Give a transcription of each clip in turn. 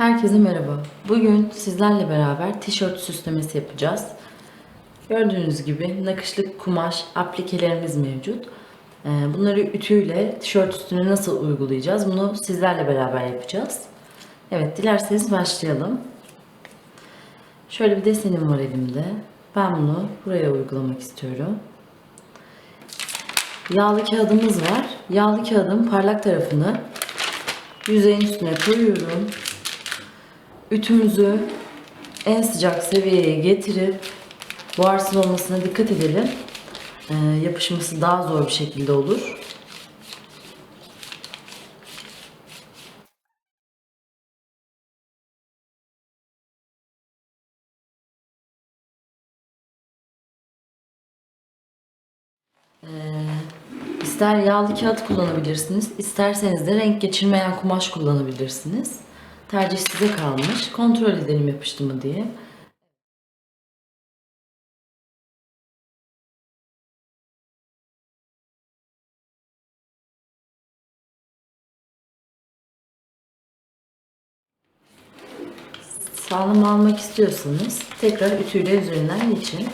Herkese merhaba. Bugün sizlerle beraber tişört süslemesi yapacağız. Gördüğünüz gibi nakışlık kumaş aplikelerimiz mevcut. Ee, Bunları ütüyle tişört üstüne nasıl uygulayacağız? Bunu sizlerle beraber yapacağız. Evet, dilerseniz başlayalım. Şöyle bir desenim var elimde. Ben bunu buraya uygulamak istiyorum. Yağlı kağıdımız var. Yağlı kağıdın parlak tarafını yüzeyin üstüne koyuyorum. Ütümüzü en sıcak seviyeye getirip buharsız olmasına dikkat edelim. Ee, yapışması daha zor bir şekilde olur. Ee, ister yağlı kağıt kullanabilirsiniz, isterseniz de renk geçirmeyen kumaş kullanabilirsiniz. Tercih size kalmış. Kontrol edelim yapıştı mı diye. Sağlam almak istiyorsanız tekrar ütüyle üzerinden geçin.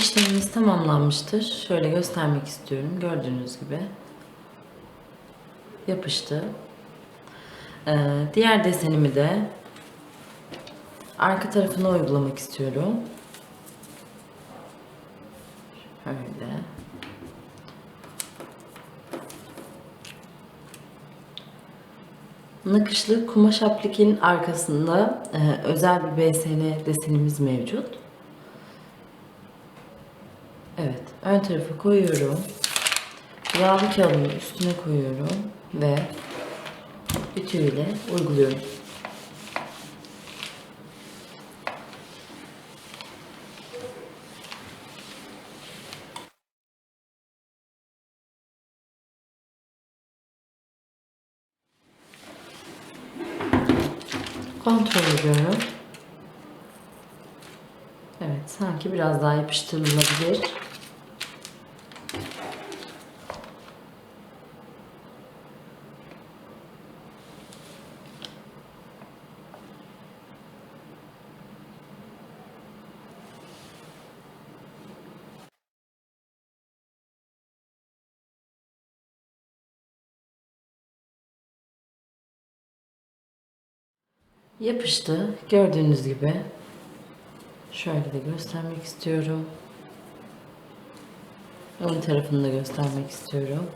İşlemimiz tamamlanmıştır. Şöyle göstermek istiyorum. Gördüğünüz gibi yapıştı. Ee, diğer desenimi de arka tarafına uygulamak istiyorum. Şöyle. Nakışlı kumaş aplikenin arkasında e, özel bir BSN desenimiz mevcut. Evet, ön tarafı koyuyorum. Yağlı kağıdımı üstüne koyuyorum ve ütüyle uyguluyorum. Kontrol ediyorum. Evet, sanki biraz daha yapıştırılabilir. Yapıştı. Gördüğünüz gibi. Şöyle de göstermek istiyorum. Ön tarafını da göstermek istiyorum.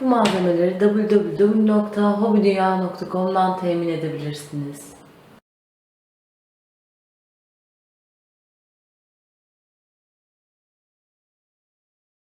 Bu malzemeleri www.hobidunya.com'dan temin edebilirsiniz.